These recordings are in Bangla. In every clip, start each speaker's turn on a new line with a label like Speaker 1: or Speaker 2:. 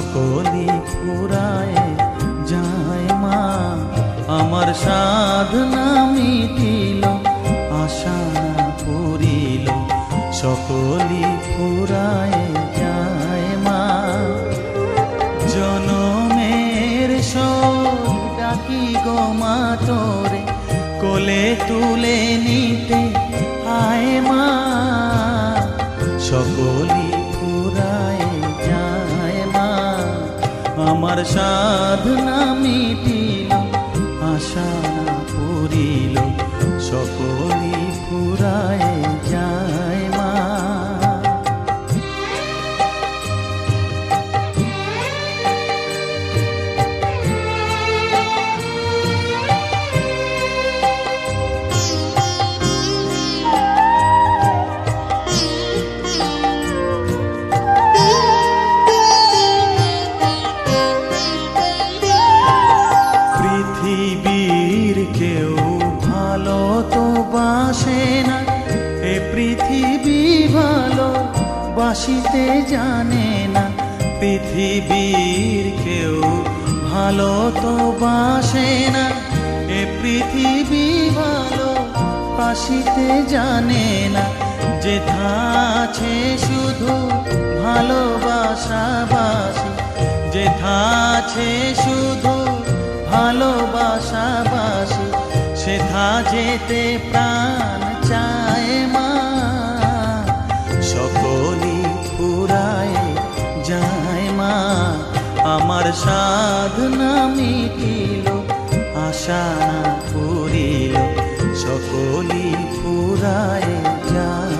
Speaker 1: সকলি ফুরায় যায় মা। আমার সাধনা মিটিল, আশা না করিল সকলি ফুরায় যায় মা। জনমের ডাকি গো মা তোরে, কোলে তুলে নিতে আয় মা। সকলি আমার সাধনা মিটিল আশা পুরিল সকলি পৃথিবী ভালো, বাসিতে জানে না পৃথিবীর কেউ। ভালো তো বাসে না, এ পৃথিবী ভালো, বাসিতে জানে না। যে আছে শুধু ভালোবাসা বাসি, যেথা আছে শুধু ভালোবাসাবাসি সেথা যেতে প্রাণ সাধনা মিটিল আশা পুরিল সকলি ফুরায় যায়।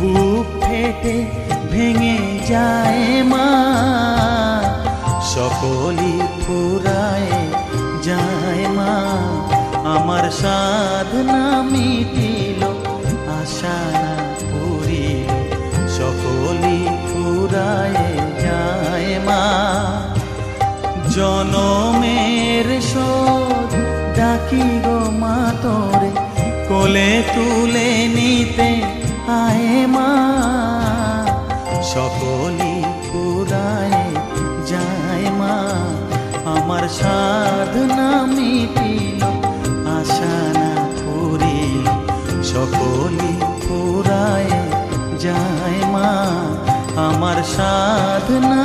Speaker 1: বুক ফেটে ভেঙে যায় মা। সকলি ফুরায় যায় মা। আমার সাধনা মিটিল, আশা না পুরিল সকলি ফুরায় যায় মা। জনমের শোধ ডাকি গো মা তোরে, কোলে তুলে নিতে আয় মা। সকলি ফুরায় যায় মা। আমার সাধনা মিটিল, আশা না পুরিল সকলি ফুরায় যায় মা। আমার সাধনা